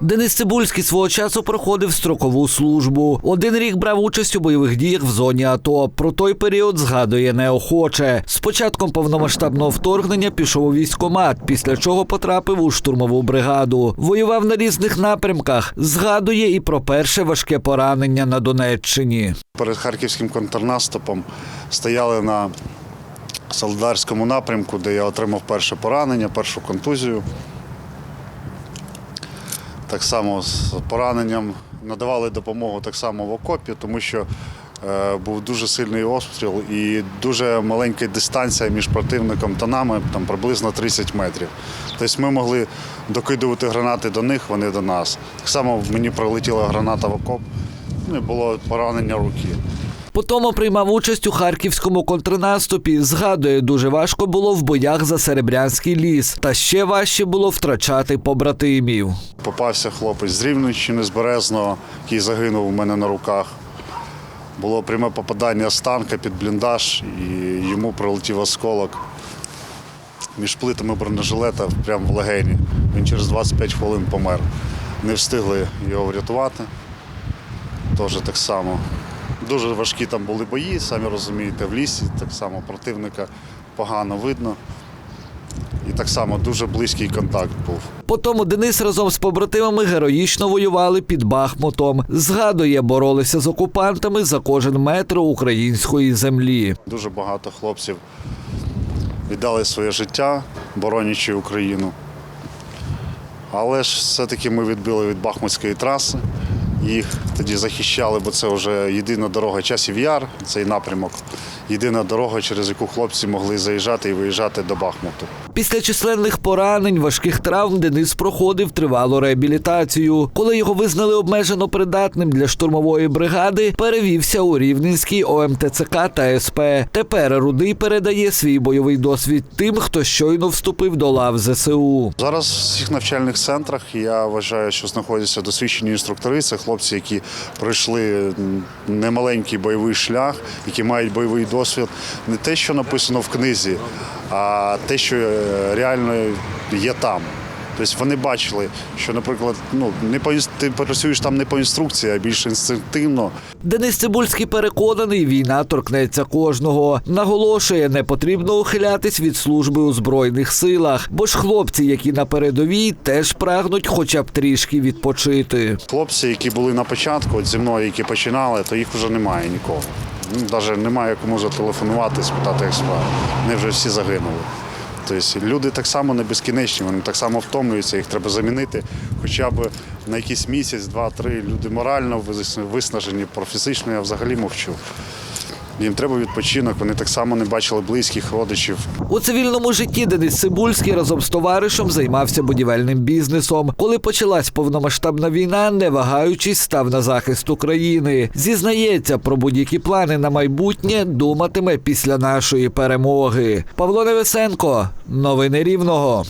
Денис Цибульський свого часу проходив строкову службу. Один рік брав участь у бойових діях в зоні АТО. Про той період згадує неохоче. З початком повномасштабного вторгнення пішов у військкомат, після чого потрапив у штурмову бригаду. Воював на різних напрямках. Згадує і про перше важке поранення на Донеччині. Перед харківським контрнаступом стояли на Солдарському напрямку, де я отримав перше поранення, першу контузію. Так само з пораненням надавали допомогу так само в окопі, тому що е, був дуже сильний обстріл і дуже маленька дистанція між противником та нами, там приблизно 30 метрів. Тобто ми могли докидувати гранати до них, вони до нас. Так само мені прилетіла граната в окоп, ну і було поранення руки. Потому приймав участь у харківському контрнаступі. Згадує, дуже важко було в боях за Серебрянський ліс, та ще важче було втрачати побратимів. Попався хлопець з Рівненщини, з Березного, який загинув у мене на руках. Було пряме попадання з танка під бліндаж, і йому прилетів осколок між плитами бронежилета прямо в легені. Він через 25 хвилин помер. Не встигли його врятувати. Теж так само. Дуже важкі там були бої, самі розумієте, в лісі, так само противника погано видно. І так само дуже близький контакт був. Потому Денис разом з побратимами героїчно воювали під Бахмутом. Згадує, боролися з окупантами за кожен метр української землі. Дуже багато хлопців віддали своє життя, боронячи Україну. Але ж все-таки ми відбили від Бахмутської траси. Їх тоді захищали, бо це вже єдина дорога часів яр, цей напрямок. Єдина дорога, через яку хлопці могли заїжджати і виїжджати до Бахмуту. Після численних поранень, важких травм Денис проходив тривалу реабілітацію. Коли його визнали обмежено придатним для штурмової бригади, перевівся у Рівненський ОМТЦК та СП. Тепер Рудий передає свій бойовий досвід тим, хто щойно вступив до лав ЗСУ. Зараз в всіх навчальних центрах я вважаю, що знаходяться досвідчені інструктори. Це хлопці, які пройшли немаленький бойовий шлях, які мають бойовий досвід. Не те, що написано в книзі, а те, що е, реально є там. Тобто вони бачили, що, наприклад, ну не по ти працюєш там не по інструкції, а більш інстинктивно. Денис Цибульський переконаний, війна торкнеться кожного. Наголошує, не потрібно ухилятись від служби у збройних силах, бо ж хлопці, які на передовій, теж прагнуть хоча б трішки відпочити. Хлопці, які були на початку, от зі мною, які починали, то їх вже немає нікого. Ну, Навіть немає кому зателефонувати, спитати, як справа. Вони вже всі загинули. Тобто люди так само не безкінечні, вони так само втомлюються, їх треба замінити хоча б на якийсь місяць, два-три. Люди морально виснажені, про фізично я взагалі мовчу. Їм треба відпочинок, вони так само не бачили близьких родичів. У цивільному житті Денис Цибульський разом з товаришем займався будівельним бізнесом. Коли почалась повномасштабна війна, не вагаючись, став на захист України. Зізнається, про будь-які плани на майбутнє думатиме після нашої перемоги. Павло Невесенко, новини Рівного.